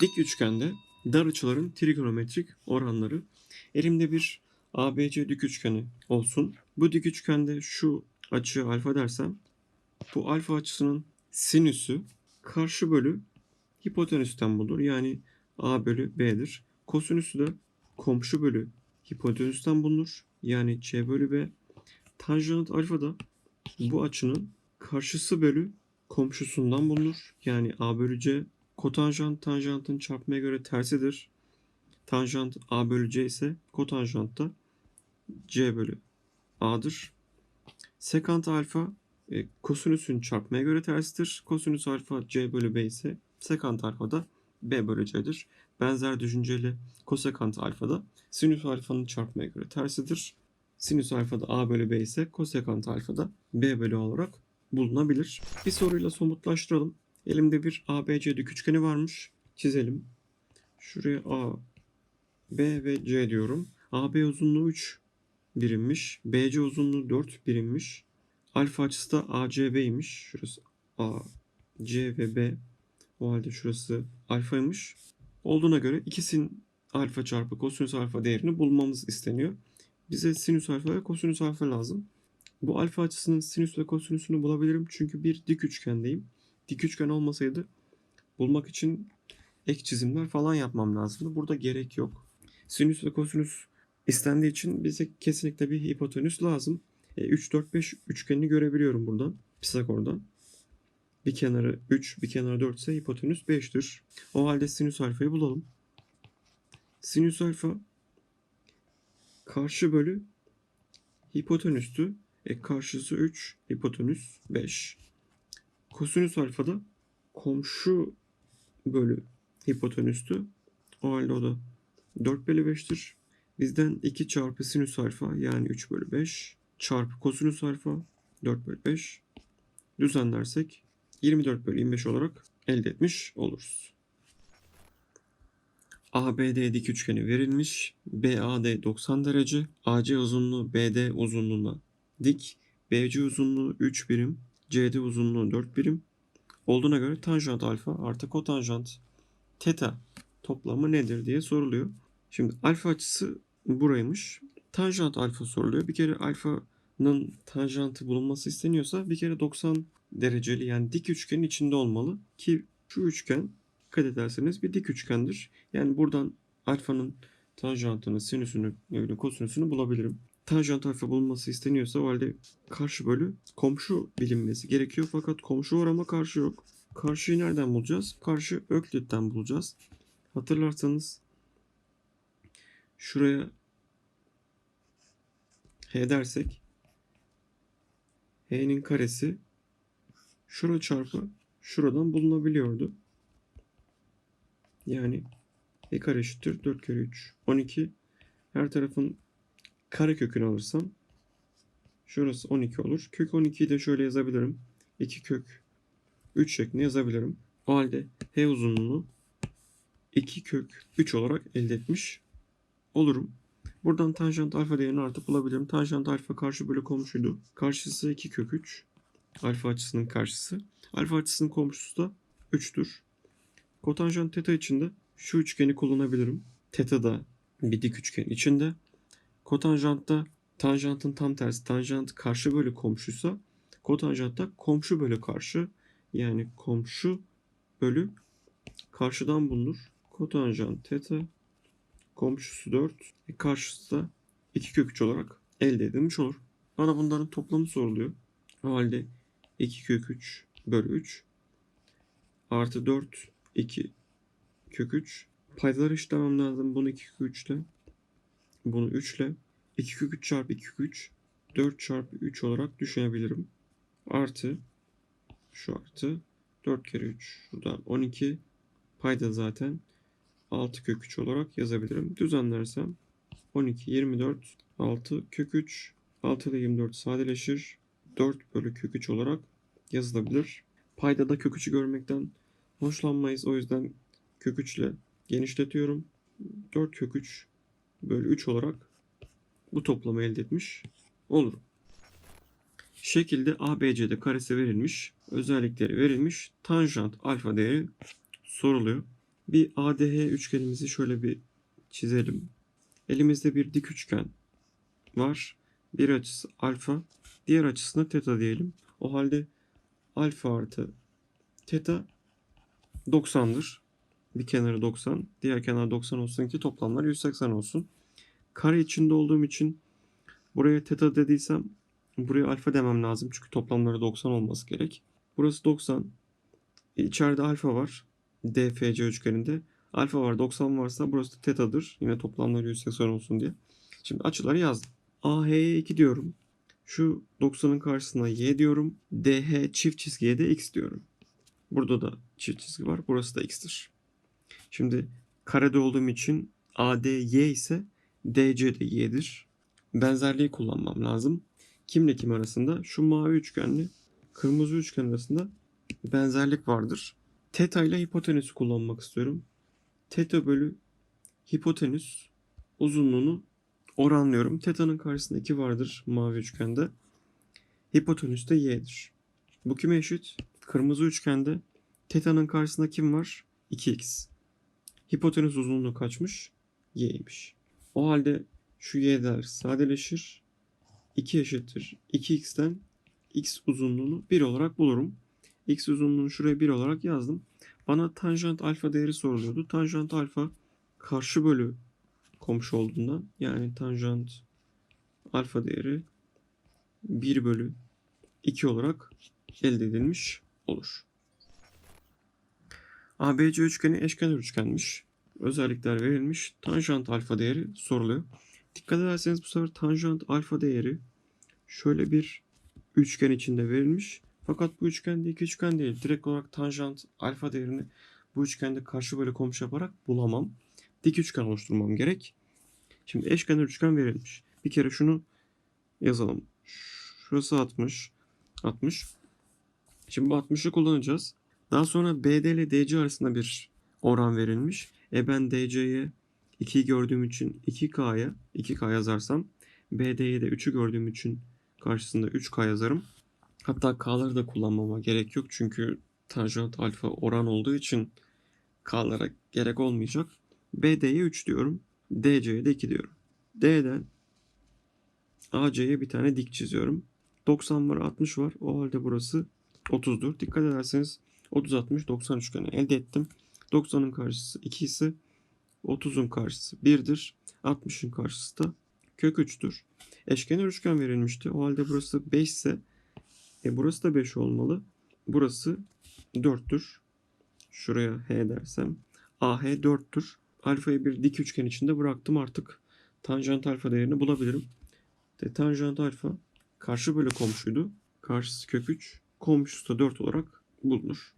Dik üçgende dar açıların trigonometrik oranları. Elimde bir ABC dik üçgeni olsun. Bu dik üçgende şu açıya alfa dersem bu alfa açısının sinüsü karşı bölü hipotenüsten bulunur. Yani A bölü B'dir. Kosinüsü de komşu bölü hipotenüsten bulunur. Yani C bölü B. Tanjant alfa da bu açının karşısı bölü komşusundan bulunur. Yani A bölü C. Kotanjant tanjantın çarpmaya göre tersidir. Tanjant A bölü C ise kotanjant da C bölü A'dır. Sekant alfa e, kosinüsün çarpmaya göre tersidir. Kosinüs alfa C bölü B ise sekant alfa da B bölü C'dir. Benzer düşünceyle kosekant alfa da sinüs alfanın çarpmaya göre tersidir. Sinüs alfa da A bölü B ise kosekant alfa da B bölü olarak bulunabilir. Bir soruyla somutlaştıralım. Elimde bir ABC dik üçgeni varmış. Çizelim. Şuraya A, B ve C diyorum. AB uzunluğu 3 birimmiş. BC uzunluğu 4 birimmiş. Alfa açısı da ACB'ymiş. Şurası A, C ve B. O halde şurası alfaymış. Olduğuna göre ikisinin alfa çarpı kosinüs alfa değerini bulmamız isteniyor. Bize sinüs alfa ve kosinüs alfa lazım. Bu alfa açısının sinüs ve kosinüsünü bulabilirim çünkü bir dik üçgendeyim. Dik üçgen olmasaydı bulmak için ek çizimler falan yapmam lazımdı. Burada gerek yok. Sinüs ve kosinüs istendiği için bize kesinlikle bir hipotenüs lazım. E, 3, 4, 5 üçgenini görebiliyorum buradan. Pisagor'dan. Bir kenarı 3, bir kenarı 4 ise hipotenüs 5'tir. O halde sinüs alfayı bulalım. Sinüs alfa karşı bölü hipotenüstü. E karşısı 3, hipotenüs 5. Kosinüs alfa da komşu bölü hipotenüstü. O halde o da 4 bölü 5'tir. Bizden 2 çarpı sinüs alfa yani 3 bölü 5 çarpı kosinüs alfa 4 bölü 5 düzenlersek 24 bölü 25 olarak elde etmiş oluruz. ABD dik üçgeni verilmiş. BAD 90 derece. AC uzunluğu BD uzunluğuna dik. BC uzunluğu 3 birim. CD uzunluğu 4 birim. Olduğuna göre tanjant alfa artı kotanjant teta toplamı nedir diye soruluyor. Şimdi alfa açısı buraymış. Tanjant alfa soruluyor. Bir kere alfanın tanjantı bulunması isteniyorsa bir kere 90 dereceli yani dik üçgenin içinde olmalı ki şu üçgen dikkat ederseniz bir dik üçgendir. Yani buradan alfanın tanjantını, sinüsünü, yani kosinüsünü bulabilirim. Tanjant alfa bulunması isteniyorsa o halde karşı bölü komşu bilinmesi gerekiyor. Fakat komşu var ama karşı yok. Karşıyı nereden bulacağız? Karşı Öklit'ten bulacağız. Hatırlarsanız şuraya H dersek H'nin karesi şura çarpı şuradan bulunabiliyordu. Yani e kare eşittir 4 kere 3 12 her tarafın kare kökünü alırsam şurası 12 olur. Kök 12'yi de şöyle yazabilirim. 2 kök 3 şeklinde yazabilirim. O halde H uzunluğunu 2 kök 3 olarak elde etmiş olurum. Buradan tanjant alfa değerini artık bulabilirim. Tanjant alfa karşı bölü komşuydu. Karşısı 2 kök 3. Alfa açısının karşısı. Alfa açısının komşusu da 3'tür. Kotanjant teta için de şu üçgeni kullanabilirim. Teta da bir dik üçgen içinde. Kotanjantta tanjantın tam tersi. Tanjant karşı bölü komşuysa kotanjantta komşu bölü karşı. Yani komşu bölü karşıdan bulunur. Kotanjant teta komşusu 4, e karşısı da 2 kök 3 olarak elde edilmiş olur. Bana bunların toplamı soruluyor. O halde 2 kök 3 bölü 3 artı 4 2 kök 3 paydaları eşitlemem lazım. Bunu 2 kök 3 ile bunu 3 ile 2 kök 3 çarpı 2 kök 3 4 çarpı 3 olarak düşünebilirim. Artı şu artı 4 kere 3 şuradan 12 payda zaten 6 kök 3 olarak yazabilirim. Düzenlersem 12, 24, 6 kök 3, 6 ile 24 sadeleşir. 4 bölü kök 3 olarak yazılabilir. Payda da kök 3'ü görmekten hoşlanmayız. O yüzden kök 3 ile genişletiyorum. 4 kök 3 bölü 3 olarak bu toplamı elde etmiş olurum. Şekilde ABC'de karesi verilmiş, özellikleri verilmiş, tanjant alfa değeri soruluyor. Bir ADH üçgenimizi şöyle bir çizelim. Elimizde bir dik üçgen var. Bir açısı alfa, diğer açısına teta diyelim. O halde alfa artı teta 90'dır. Bir kenarı 90, diğer kenar 90 olsun ki toplamlar 180 olsun. Kare içinde olduğum için buraya teta dediysem buraya alfa demem lazım. Çünkü toplamları 90 olması gerek. Burası 90. İçeride alfa var. DFC üçgeninde. Alfa var 90 varsa burası da tetadır. Yine toplamları 180 olsun diye. Şimdi açıları yazdım. AH'ye 2 diyorum. Şu 90'ın karşısına y diyorum. DH çift çizgiye de x diyorum. Burada da çift çizgi var. Burası da x'tir. Şimdi karede olduğum için AD y ise DC de y'dir. Benzerliği kullanmam lazım. Kimle kim arasında? Şu mavi üçgenle kırmızı üçgen arasında benzerlik vardır. Teta ile hipotenüsü kullanmak istiyorum. Teta bölü hipotenüs uzunluğunu oranlıyorum. Teta'nın karşısında 2 vardır mavi üçgende. Hipotenüs de y'dir. Bu kime eşit? Kırmızı üçgende teta'nın karşısında kim var? 2x. Hipotenüs uzunluğu kaçmış? y'ymiş. O halde şu y'ler sadeleşir. 2 eşittir. 2x'ten x uzunluğunu 1 olarak bulurum. x uzunluğunu şuraya 1 olarak yazdım. Bana tanjant alfa değeri soruluyordu. Tanjant alfa karşı bölü komşu olduğundan yani tanjant alfa değeri 1 bölü 2 olarak elde edilmiş olur. ABC üçgeni eşkenar üçgenmiş. Özellikler verilmiş. Tanjant alfa değeri soruluyor. Dikkat ederseniz bu sefer tanjant alfa değeri şöyle bir üçgen içinde verilmiş. Fakat bu üçgen de iki üçgen değil. Direkt olarak tanjant alfa değerini bu üçgende karşı böyle komşu yaparak bulamam. Dik üçgen oluşturmam gerek. Şimdi eşkenar üçgen verilmiş. Bir kere şunu yazalım. Şurası 60. 60. Şimdi bu 60'ı kullanacağız. Daha sonra BD ile DC arasında bir oran verilmiş. E ben DC'ye 2'yi gördüğüm için 2K'ya 2K yazarsam BD'ye de 3'ü gördüğüm için karşısında 3K yazarım. Hatta K'ları da kullanmama gerek yok. Çünkü tanjant alfa oran olduğu için K'lara gerek olmayacak. BD'ye 3 diyorum. DC'ye de 2 diyorum. D'den AC'ye bir tane dik çiziyorum. 90 var 60 var. O halde burası 30'dur. Dikkat ederseniz 30 60 90 üçgeni elde ettim. 90'ın karşısı 2 ise 30'un karşısı 1'dir. 60'ın karşısı da kök 3'tür. Eşkenar üçgen verilmişti. O halde burası 5 ise e burası da 5 olmalı. Burası 4'tür. Şuraya H dersem AH 4'tür. Alfayı bir dik üçgen içinde bıraktım artık tanjant alfa değerini bulabilirim. De tanjant alfa karşı bölü komşuydu. Karşısı kök 3, komşusu da 4 olarak bulunur.